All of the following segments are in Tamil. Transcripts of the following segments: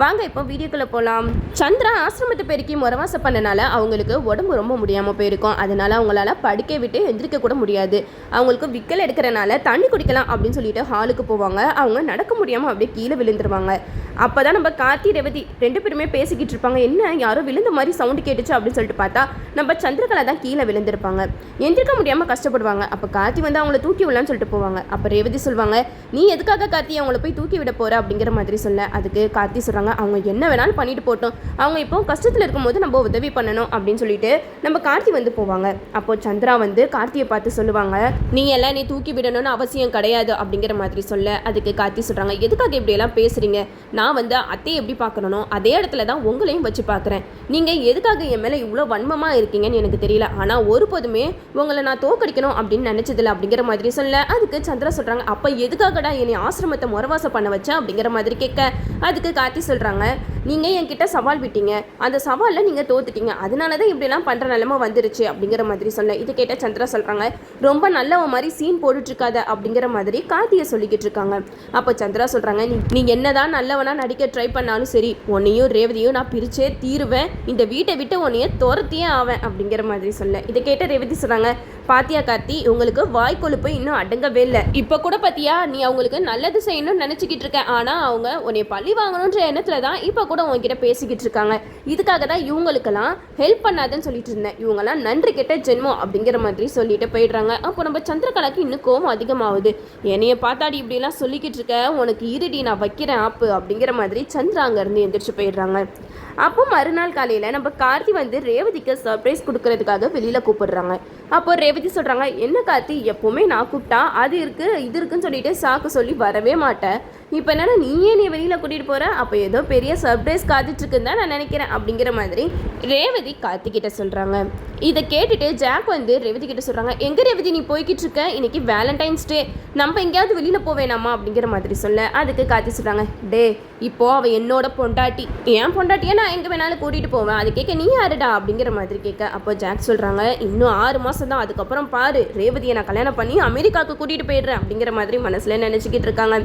வாங்க இப்போ வீடியோக்குள்ளே போகலாம் சந்திரா ஆசிரமத்தை பெருக்கி முறவாசம் பண்ணனால அவங்களுக்கு உடம்பு ரொம்ப முடியாமல் போயிருக்கும். அதனால அவங்களால படுக்கை விட்டு எந்திரிக்க கூட முடியாது. அவங்களுக்கு விக்கல் எடுக்கிறனால தண்ணி குடிக்கலாம் அப்படின்னு சொல்லிட்டு ஹாலுக்கு போவாங்க. அவங்க நடக்க முடியாமல் அப்படியே கீழே விழுந்துருவாங்க. அப்போ தான் நம்ம கார்த்தி ரேவதி ரெண்டு பேருமே பேசிக்கிட்டு இருப்பாங்க. என்ன யாரோ விழுந்த மாதிரி சவுண்டு கேட்டுச்சு அப்படின்னு சொல்லிட்டு பார்த்தா நம்ம சந்திரகலா தான் கீழே விழுந்திருப்பாங்க. எந்திரிக்க முடியாமல் கஷ்டப்படுவாங்க. அப்போ கார்த்தி வந்து அவங்கள தூக்கி விடலான்னு சொல்லிட்டு போவாங்க. அப்போ ரேவதி சொல்லுவாங்க நீ எதுக்காக கார்த்தி அவங்கள போய் தூக்கி விட போகிற அப்படிங்கிற மாதிரி சொல்ல. அதுக்கு கார்த்தி சொல்கிறாங்க அவங்க என்ன வேணாலும் பண்ணிட்டு போட்டோம் அவங்க இப்போ கஷ்டத்தில் இருக்கும்போது நம்ம உதவி பண்ணணும் அப்படின்னு சொல்லிட்டு நம்ம கார்த்தி வந்து போவாங்க. அப்போ சந்திரா வந்து கார்த்தியை பார்த்து சொல்லுவாங்க நீ எல்லாம் நீ தூக்கி விடணும்னு அவசியம் கிடையாது அப்படிங்கிற மாதிரி சொல்ல அதுக்கு கார்த்தி சொல்கிறாங்க எதுக்காக இப்படியெல்லாம் பேசுறீங்க? நான் வந்து அத்தையை எப்படி பார்க்கணும் அதே இடத்துல தான் உங்களையும் வச்சு பார்க்குறேன். நீங்கள் எதுக்காக என் மேலே இவ்வளோ வன்மமாக இருக்கீங்கன்னு எனக்கு தெரியல. ஆனால் ஒருபோதுமே உங்களை நான் தோக்கடிக்கணும் அப்படின்னு நினச்சதில்ல அப்படிங்கிற மாதிரி சொல்ல அதுக்கு சந்திரா சொல்கிறாங்க அப்போ எதுக்காகடா என்னை ஆசிரமத்தை முறவாசம் பண்ண வச்சேன் அப்படிங்கிற மாதிரி கேட்க அதுக்கு கார்த்தி சொல்கிறாங்க நீங்கள் என்கிட்ட சவால் விட்டீங்க? அந்த சவாலில் நீங்கள் தோத்துட்டீங்க. அதனால தான் இப்படிலாம் பண்ணுற நிலமை வந்துருச்சு அப்படிங்கிற மாதிரி சொல்ல இது கேட்ட சந்திரா சொல்கிறாங்க ரொம்ப நல்லவன் மாதிரி சீன் போட்டுட்ருக்காத அப்படிங்கிற மாதிரி கார்த்தியை சொல்லிக்கிட்டு இருக்காங்க. அப்போ சந்திரா சொல்கிறாங்க நீ நீ என்னதான் நல்லவனா நடிக்க ட்ரை பண்ணாலும் சரி உன்னையும் ரேவதியும் நான் பிரிச்சே தீருவேன். இந்த வீட்டை விட்டு உன்னைய துரத்தியே ஆவேன் அப்படிங்கிற மாதிரி சொல்ல இதை கேட்ட ரேவதி சொல்கிறாங்க பாத்தியா கார்த்தி? உங்களுக்கு வாய் கொழுப்பு இன்னும் அடங்கவே இல்லை. இப்போ கூட பாத்தியா நீ அவங்களுக்கு நல்லது செய்யணும்னு நினச்சிக்கிட்டு இருக்க. ஆனால் அவங்க உன்னை பழி வாங்கணுன்ற எண்ணத்தில் தான் இப்போ கூட உங்ககிட்ட பேசிக்கிட்டு இருக்காங்க. இதுக்காக தான் இவங்களுக்கெல்லாம் ஹெல்ப் பண்ணாதுன்னு சொல்லிட்டு இருந்தேன். இவங்கெல்லாம் நன்றி கெட்ட ஜென்மம் அப்படிங்கிற மாதிரி சொல்லிட்டு போயிடுறாங்க. அப்போ நம்ம சந்திரகலாக்கு இன்னும் கோவம் அதிகமாகுது. என்னைய பார்த்தாடி இப்படிலாம் சொல்லிக்கிட்டு இருக்க. உனக்கு இருடி நான் வைக்கிறேன் ஆப்பு அப்படிங்கிற மாதிரி சந்திரா அங்கேருந்து எந்திரிச்சு போயிடுறாங்க. அப்போ மறுநாள் காலையில் நம்ம கார்த்தி வந்து ரேவதிக்கு சர்ப்ரைஸ் கொடுக்கறதுக்காக வெளியில் கூப்பிடுறாங்க. அப்போ ரேவதி சொல்கிறாங்க என்ன கார்த்தி? எப்போவுமே நான் கூப்பிட்டா அது இருக்குது இது இருக்குன்னு சொல்லிட்டு சாக்கு சொல்லி வரவே மாட்டேன். இப்போ என்னன்னா நீயே நீ வெளியில் கூட்டிகிட்டு போகிற அப்போ ஏதோ பெரிய சர்ப்ரைஸ் காத்துட்ருக்குன்னு தான் நான் நினைக்கிறேன் அப்படிங்கிற மாதிரி ரேவதி கார்த்திகிட்ட சொல்கிறாங்க இதை கேட்டுட்டு ஜாக் வந்து ரேவதி கிட்ட சொல்கிறாங்க எங்கே ரேவதி நீ போய்கிட்டு இருக்க இன்னைக்கு வேலண்டைன்ஸ் டே நம்ம எங்கேயாவது வெளியில் போவேணாமா அப்படிங்கிற மாதிரி சொல்ல அதுக்கு கார்த்தி சொல்கிறாங்க டே இப்போ அவள் என்னோட பொண்டாட்டி. என் பொண்டாட்டியை? நான் எங்கே வேணாலும் கூட்டிகிட்டு போவேன். அது கேட்க நீ யாருடா? அப்படிங்கிற மாதிரி கேட்க அப்போ ஜாக் சொல்கிறாங்க இன்னும் ஆறு மாதம் தான். அதுக்கப்புறம் பாரு ரேவதியை நான் கல்யாணம் பண்ணி அமெரிக்காவுக்கு கூட்டிகிட்டு போயிடுறேன். அப்படிங்கிற மாதிரி மனசில் நினச்சிக்கிட்டு இருக்காங்க.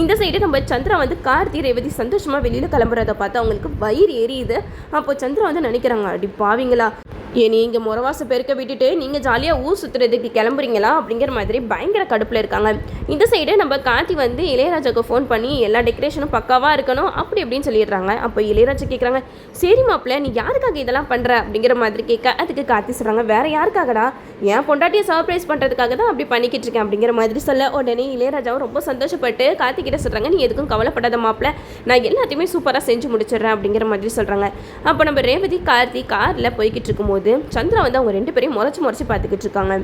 இந்த சைடு நம்ம சந்திரா வந்து கார்த்தி ரேவதி சந்தோஷமாக வெளியில் கிளம்புறத பார்த்து அவங்களுக்கு வயிறு எரியுது. அப்போ சந்திரா வந்து நினைக்கிறாங்க அடி பாவிங்களா. ஏ நீங்கள் முறவாசை பெருக்க விட்டுட்டு நீங்கள் ஜாலியாக ஊர் சுற்றுறதுக்கு கிளம்புறீங்களா? அப்படிங்கிற மாதிரி பயங்கர கடுப்பில் இருக்காங்க. இந்த சைடு நம்ம கார்த்தி வந்து இளையராஜாவுக்கு ஃபோன் பண்ணி எல்லா டெக்கரேஷனும் பக்காவாக இருக்கணும் அப்படி இப்படின்னு சொல்லிடுறாங்க. அப்போ இளையராஜா கேட்குறாங்க சரி மாப்பிள்ள நீ யாருக்காக இதெல்லாம் பண்ணுற அப்படிங்கிற மாதிரி கேட்க அதுக்கு காத்தி சொல்கிறாங்க வேற யாருக்காகடா? என் பொண்டாட்டியை சர்ப்ரைஸ் பண்ணுறதுக்காக தான் அப்படி பண்ணிக்கிட்டு இருக்கேன் அப்படிங்கிற மாதிரி சொல்ல உடனே இளையராஜாவும் ரொம்ப சந்தோஷப்பட்டு காத்திக்கிட்ட கிட்ட சொல்கிறாங்க நீ எதுக்கும் கவலைப்படாத மாப்பிள்ள நான் எல்லாத்தையுமே சூப்பராக செஞ்சு முடிச்சிடுறேன் அப்படிங்கிற மாதிரி சொல்கிறாங்க அப்போ நம்ம ரேவதி கார்த்தி காரில் போய்கிட்டு இருக்கும்போது சந்திரா வந்து அவங்க ரெண்டு பேரையும் முறைச்சி முறைச்சி பார்த்துக்கிட்டு இருக்காங்க.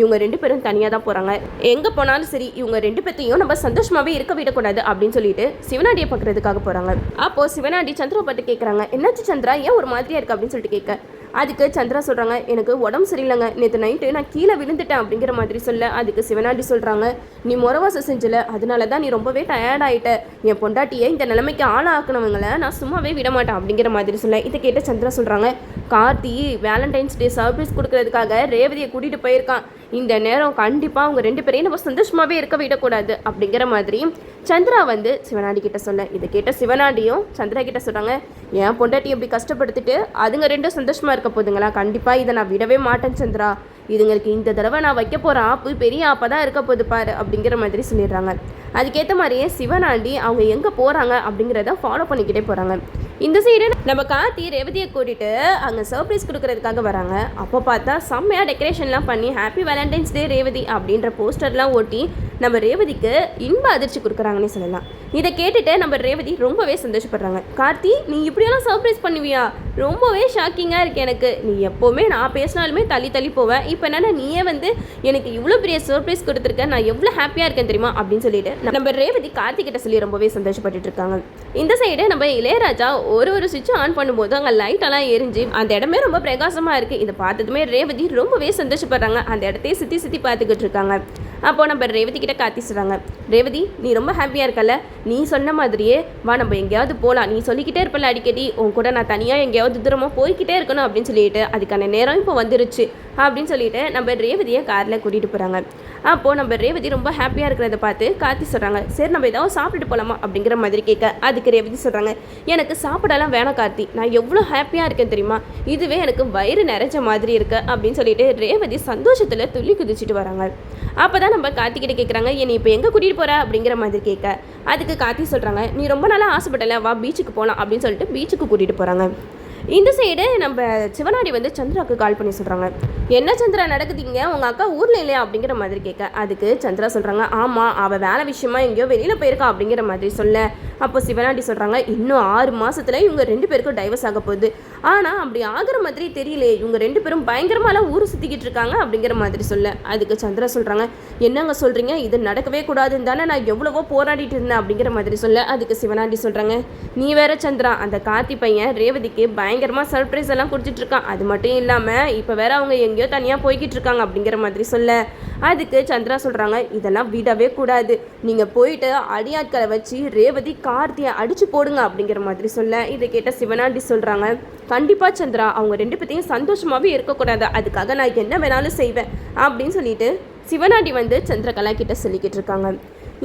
இவங்க ரெண்டு பேரும் தனியாக தான் போகிறாங்க எங்கே போனாலும் சரி இவங்க ரெண்டு பேர்த்தையும் நம்ம சந்தோஷமாகவே இருக்க விடக்கூடாது அப்படின்னு சொல்லிட்டு சிவனாடியை பார்க்குறதுக்காக போகிறாங்க அப்போது சிவனாடி சந்திரா பார்த்து கேட்குறாங்க என்னாச்சு சந்திரா? ஏன் ஒரு மாதிரியாக இருக்குது அப்படின்னு சொல்லிட்டு கேட்க. அதுக்கு சந்திரா சொல்கிறாங்க எனக்கு உடம்பு சரியில்லைங்க. நேற்று நைட்டு நான் கீழே விழுந்துட்டேன் அப்படிங்கிற மாதிரி சொல்ல அதுக்கு சிவனாண்டி சொல்கிறாங்க நீ முறவாசம் செஞ்சல அதனால தான் நீ ரொம்பவே டயர்ட் ஆகிட்ட என் பொண்டாட்டியை இந்த நிலைமைக்கு ஆளாக்குனவங்களை நான் சும்மாவே விட மாட்டேன் அப்படிங்கிற மாதிரி சொல்ல. இதை கேட்ட சந்திரா சொல்கிறாங்க கார்த்தி வேலண்டைன்ஸ் டே சர்ப்ரைஸ் கொடுக்கறதுக்காக ரேவதியை கூட்டிகிட்டு போயிருக்கான். இந்த நேரம் கண்டிப்பாக அவங்க ரெண்டு பேரையும் நம்ம சந்தோஷமாகவே இருக்க விடக்கூடாது. அப்படிங்கிற மாதிரி சந்திரா வந்து சிவனாண்டி கிட்ட சொல்ல. இதை கேட்ட சிவனாண்டியும் சந்திரா கிட்ட சொல்கிறாங்க என் பொண்டாட்டி எப்படி கஷ்டப்படுத்திட்டு அதுங்க ரெண்டும் சந்தோஷமாக இருக்க போதுங்களா? கண்டிப்பாக இதை நான் விடவே மாட்டேன் சந்திரா. இதுங்களுக்கு இந்த தடவை நான் வைக்க போகிற ஆப்பு பெரிய ஆப்பாக தான் இருக்க போகுது பாரு அப்படிங்கிற மாதிரி சொல்லிடுறாங்க. அதுக்கேற்ற மாதிரியே சிவனாண்டி அவங்க எங்கே போகிறாங்க அப்படிங்கிறத ஃபாலோ பண்ணிக்கிட்டே போகிறாங்க இந்த சைடு நம்ம கார்த்தி ரேவதியை கூட்டிட்டு அங்கே சர்ப்ரைஸ் கொடுக்கறதுக்காக வராங்க. அப்போ பார்த்தா செம்மையாக டெக்கரேஷன்லாம் பண்ணி ஹாப்பி வேலண்டைன்ஸ் டே ரேவதி அப்படின்ற போஸ்டர்லாம் ஓட்டி நம்ம ரேவதிக்கு இன்ப அதிர்ச்சி கொடுக்குறாங்கன்னே சொல்லலாம். இதை கேட்டுட்டு நம்ம ரேவதி ரொம்பவே சந்தோஷப்படுறாங்க. கார்த்தி நீ இப்படியெல்லாம் சர்ப்ரைஸ் பண்ணுவியா? ரொம்பவே ஷாக்கிங்காக இருக்கு எனக்கு. நீ எப்போவுமே நான் பேசினாலுமே தள்ளி தள்ளி போவேன் இப்போ என்னன்னா நீயே வந்து எனக்கு இவ்வளோ பெரிய சர்ப்ரைஸ் கொடுத்துருக்க. நான் எவ்வளோ ஹாப்பியாக இருக்கேன் தெரியுமா? அப்படின்னு சொல்லிட்டு நம்ம ரேவதி கார்த்திகிட்ட சொல்லி ரொம்பவே சந்தோஷப்பட்டுட்டு இருக்காங்க. இந்த சைடு நம்ம இளையராஜா ஒரு ஒரு சுவிட்ச் ஆன் பண்ணும்போது அங்கே லைட்டெல்லாம் எரிஞ்சு அந்த இடமே ரொம்ப பிரகாசமாக இருக்குது இதை பார்த்ததுமே ரேவதி ரொம்பவே சந்தோஷப்படுறாங்க. அந்த இடத்தையே சுற்றி சுற்றி பார்த்துக்கிட்டு இருக்காங்க. அப்போ நம்ம ரேவதி கிட்ட காத்தி சொல்கிறாங்க ரேவதி நீ ரொம்ப ஹாப்பியாக இருக்கல நீ சொன்ன மாதிரியே வா நம்ம எங்கேயாவது போகலாம் நீ சொல்லிக்கிட்டே இருப்பல அடிக்கடி. உன் கூட நான் தனியாக எங்கேயாவது தூரமாக போய்க்கிட்டே இருக்கணும் அப்படின்னு சொல்லிட்டு அதுக்கான நேரம் இப்போ வந்துருச்சு. அப்படின்னு சொல்லிட்டு நம்ம ரேவதியை காரில் கூட்டிகிட்டு போகிறாங்க அப்போது நம்ம ரேவதி ரொம்ப ஹாப்பியாக இருக்கிறத பார்த்து கார்த்தி சொல்கிறாங்க சரி நம்ம ஏதாவது சாப்பிட்டுட்டு போகலாமா அப்படிங்கிற மாதிரி கேட்க அதுக்கு ரேவதி சொல்கிறாங்க எனக்கு சாப்பிடலாம் வேணாம் கார்த்தி. நான் எவ்வளோ ஹாப்பியாக இருக்கேன் தெரியுமா? இதுவே எனக்கு வயிறு நிறைஞ்ச மாதிரி இருக்கு. அப்படின்னு சொல்லிட்டு ரேவதி சந்தோஷத்தில் துள்ளி குதிச்சுட்டு வராங்க. அப்போ தான் நம்ம கார்த்திகிட்ட கேட்குறாங்க என்னை இப்போ எங்கே கூட்டிகிட்டு போகிற அப்படிங்கிற மாதிரி கேட்க. அதுக்கு கார்த்தி சொல்கிறாங்க நீ ரொம்ப நாளாக ஆசைப்பட்டல வா பீச்சுக்கு போகலாம் அப்படின்னு சொல்லிட்டு பீச்சுக்கு கூட்டிகிட்டு போகிறாங்க இந்த சைடு நம்ம சிவனாடி வந்து சந்திராவுக்கு கால் பண்ணி சொல்கிறாங்க என்ன சந்திரா நடக்குதுங்க? உங்கள் அக்கா ஊரில் இல்லையா? அப்படிங்கிற மாதிரி கேட்க. அதுக்கு சந்திரா சொல்கிறாங்க ஆமாம் அவள் வேலை விஷயமா எங்கேயோ வெளியில் போயிருக்கா அப்படிங்கிற மாதிரி சொல்ல. அப்போ சிவனாடி சொல்கிறாங்க இன்னும் ஆறு மாதத்தில் இவங்க ரெண்டு பேருக்கும் டைவர்ஸ் ஆக போகுது. ஆனால் அப்படி ஆகிற மாதிரி தெரியலையே இவங்க ரெண்டு பேரும் பயங்கரமாலாம் ஊர் சுற்றிக்கிட்டு இருக்காங்க அப்படிங்கிற மாதிரி சொல்ல. அதுக்கு சந்திரா சொல்கிறாங்க என்னங்க சொல்கிறீங்க இது நடக்கவே கூடாதுன்னு தானே நான் எவ்வளவோ போராடிட்டு இருந்தேன் அப்படிங்கிற மாதிரி சொல்ல. அதுக்கு சிவனாண்டி சொல்கிறாங்க நீ வேற சந்திரா அந்த கார்த்தி பையன் ரேவதிக்கு பயங்கரமாக சர்ப்ரைஸ் எல்லாம் கொடுத்துட்ருக்கான். அது மட்டும் இல்லாமல் இப்போ வேற அவங்க எங்கேயோ தனியாக போய்கிட்டு இருக்காங்க அப்படிங்கிற மாதிரி சொல்ல. அதுக்கு சந்திரா சொல்கிறாங்க இதெல்லாம் விடவே கூடாது. நீங்கள் போயிட்டு அடியாட்களை வச்சு ரேவதி கார்த்தியை அடிச்சு போடுங்க அப்படிங்கிற மாதிரி சொல்ல. இதை கேட்ட சிவனாண்டி சொல்கிறாங்க கண்டிப்பாக சந்திரா அவங்க ரெண்டு பேர்த்தையும் சந்தோஷமாகவே இருக்கக்கூடாது. அதுக்காக நான் என்ன வேணாலும் செய்வேன் அப்படின்னு சொல்லிட்டு சிவனாண்டி வந்து சந்திரகலா கிட்ட சொல்லிக்கிட்டு இருக்காங்க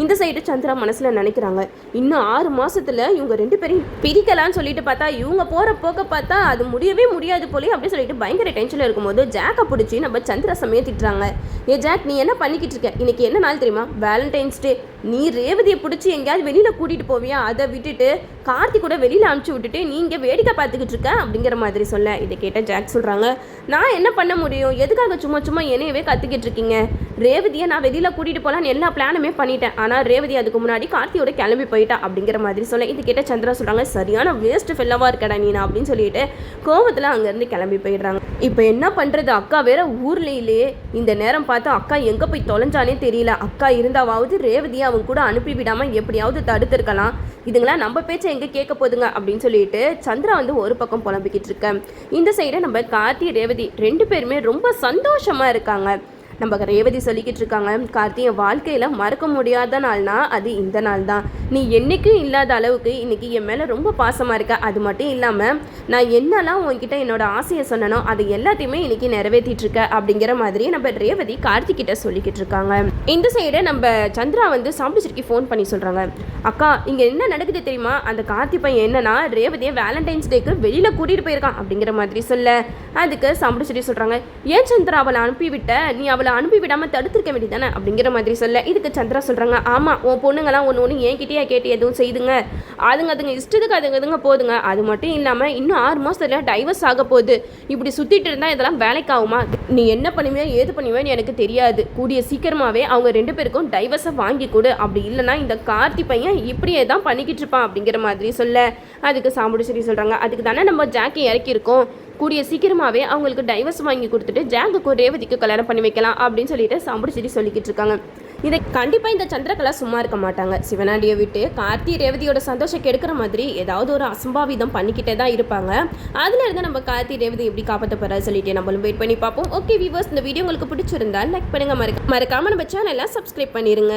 இந்த சைடு சந்திரா மனசில் நினைக்கிறாங்க. இன்னும் ஆறு மாதத்தில் இவங்க ரெண்டு பேரையும் பிரிக்கலான்னு சொல்லிட்டு பார்த்தா இவங்க போகிற போக்க பார்த்தா அது முடியவே முடியாது போலே அப்படின்னு சொல்லிட்டு பயங்கர டென்ஷனில் இருக்கும்போது ஜாக்கை பிடிச்சி நம்ம சந்திரா சமயம் திட்டுறாங்க ஏ ஜாக் நீ என்ன பண்ணிக்கிட்டு இருக்க? இன்னைக்கு என்ன நாள் தெரியுமா? வேலண்டைன்ஸ் டே நீ ரேவதியை பிடிச்சி எங்கேயாவது வெளியில் கூட்டிகிட்டு போவியா? அதை விட்டுட்டு கார்த்தி கூட வெளியில் அனுப்பிச்சி விட்டுட்டு நீங்கள் வேடிக்கை பார்த்துக்கிட்டு இருக்க? அப்படிங்கிற மாதிரி சொல்ல. இதை கேட்ட ஜாக் சொல்கிறாங்க நான் என்ன பண்ண முடியும்? எதுக்காக சும்மா சும்மா என்னையவே கற்றுக்கிட்டு இருக்கீங்க? ரேவதியை நான் வெளியில் கூட்டிகிட்டு போகலான்னு எல்லா பிளானுமே பண்ணிட்டேன். ஆனால் ரேவதி அதுக்கு முன்னாடி கார்த்தியோட கிளம்பி போயிட்டா. அப்படிங்கிற மாதிரி சொல்ல. இது கேட்ட சந்திரா சொல்கிறாங்க சரியான வேஸ்ட் ஃபெல்லவாக இருக்கடா நீ அப்படின்னு சொல்லிட்டு கோவத்தில் அங்கேருந்து கிளம்பி போயிடுறாங்க. இப்போ என்ன பண்ணுறது அக்கா வேற ஊர்லேயே. இந்த நேரம் பார்த்து அக்கா எங்கே போய் தொலைஞ்சானே தெரியல. அக்கா இருந்தாவது ரேவதியை அவங்க கூட அனுப்பி விடாமல் எப்படியாவது தடுத்திருக்கலாம். இதுங்களாம் நம்ம பேச்சை எங்கே கேட்க போதுங்க அப்படின்னு சொல்லிட்டு சந்திரா வந்து ஒரு பக்கம் புலம்பிக்கிட்டு இருக்க. இந்த சைடு நம்ம கார்த்தி ரேவதி ரெண்டு பேருமே ரொம்ப சந்தோஷமாக இருக்காங்க. நம்ம ரேவதி சொல்லிக்கிட்டு இருக்காங்க. கார்த்தி என் வாழ்க்கையில் மறக்க முடியாத நாள்னா அது இந்த நாள் தான் நீ என்றைக்கும் இல்லாத அளவுக்கு இன்னைக்கு என் மேலே ரொம்ப பாசமாக இருக்க. அது மட்டும் இல்லாமல் நான் என்னெல்லாம் உன்கிட்ட என்னோட ஆசையை சொன்னனோ அது எல்லாத்தையுமே இன்னைக்கு நிறைவேற்றிட்டு இருக்க அப்படிங்கிற மாதிரி நம்ம ரேவதி கார்த்திகிட்ட சொல்லிக்கிட்டு இருக்காங்க. இந்த சைடு நம்ம சந்திரா வந்து சாம்பிச்சிருக்கி ஃபோன் பண்ணி சொல்கிறாங்க அக்கா இங்கே என்ன நடக்குது தெரியுமா? அந்த கார்த்தி பையன் என்னன்னா ரேவதியை வேலண்டைன்ஸ் டேக்கு வெளியில் கூட்டிகிட்டு போயிருக்கான் அப்படிங்கிற மாதிரி சொல்ல. அதுக்கு சாம்பிச்சிரி சொல்கிறாங்க ஏன் சந்திரா அவளை அனுப்பிவிட்ட? நீ அவளை அனுப்பி விடாமல் தடுத்திருக்க வேண்டியதானே அப்படிங்கிற மாதிரி சொல்ல இதுக்கு சந்திரா சொல்கிறாங்க ஆமாம் உன் பொண்ணுங்களாம் ஒன்று ஒன்று என்கிட்டயே கேட்டு எதுவும் செய்துங்க. அதுங்க அதுங்க இஷ்டத்துக்கு அதுங்க இதுங்க போதுங்க. அது மட்டும் இல்லாமல் இன்னும் ஆறு மாதத்துல டைவர்ஸ் ஆக போகுது. இப்படி சுற்றிட்டு இருந்தால் இதெல்லாம் வேலைக்கு ஆகுமா? நீ என்ன பண்ணுவியோ ஏது பண்ணுவேன்னு எனக்கு தெரியாது. கூடிய சீக்கிரமாகவே அவங்க ரெண்டு பேருக்கும் டைவர்ஸை வாங்கி கொடு. அப்படி இல்லைன்னா இந்த கார்த்தி பையன் இப்படியே தான் பண்ணிக்கிட்டு இருப்பான். அப்படிங்கிற மாதிரி சொல்ல அதுக்கு சாம்பிடுச்சேரி சொல்கிறாங்க அதுக்கு தானே நம்ம ஜாக்கி இறக்கியிருக்கோம். கூடிய சீக்கிரமாகவே அவங்களுக்கு டைவர்ஸ் வாங்கி கொடுத்துட்டு ஜாங்குக்கு ரேவதிக்கு கல்யாணம் பண்ணி வைக்கலாம் அப்படின்னு சொல்லிட்டு சாம்பிடுச்சேரி சொல்லிக்கிட்டு இருக்காங்க. இதை கண்டிப்பாக இந்த சந்திரகலா சும்மா இருக்க மாட்டாங்க. சிவனாண்டியை விட்டு கார்த்தி ரேவதியோட சந்தோஷம் கெடுக்கிற மாதிரி ஏதாவது ஒரு அசம்பாவிதம் பண்ணிக்கிட்டே தான் இருப்பாங்க. அதுலேருந்து நம்ம கார்த்தி ரேவதி எப்படி காப்பாற்ற போறா சொல்லிட்டு நம்மளும் வெயிட் பண்ணி பார்ப்போம். ஓகே வியூவர்ஸ் இந்த வீடியோ உங்களுக்கு பிடிச்சிருந்தா லைக் பண்ணுங்க. மறக்க மறக்காமல் நம்ம சேனலை சப்ஸ்கிரைப் பண்ணிடுங்க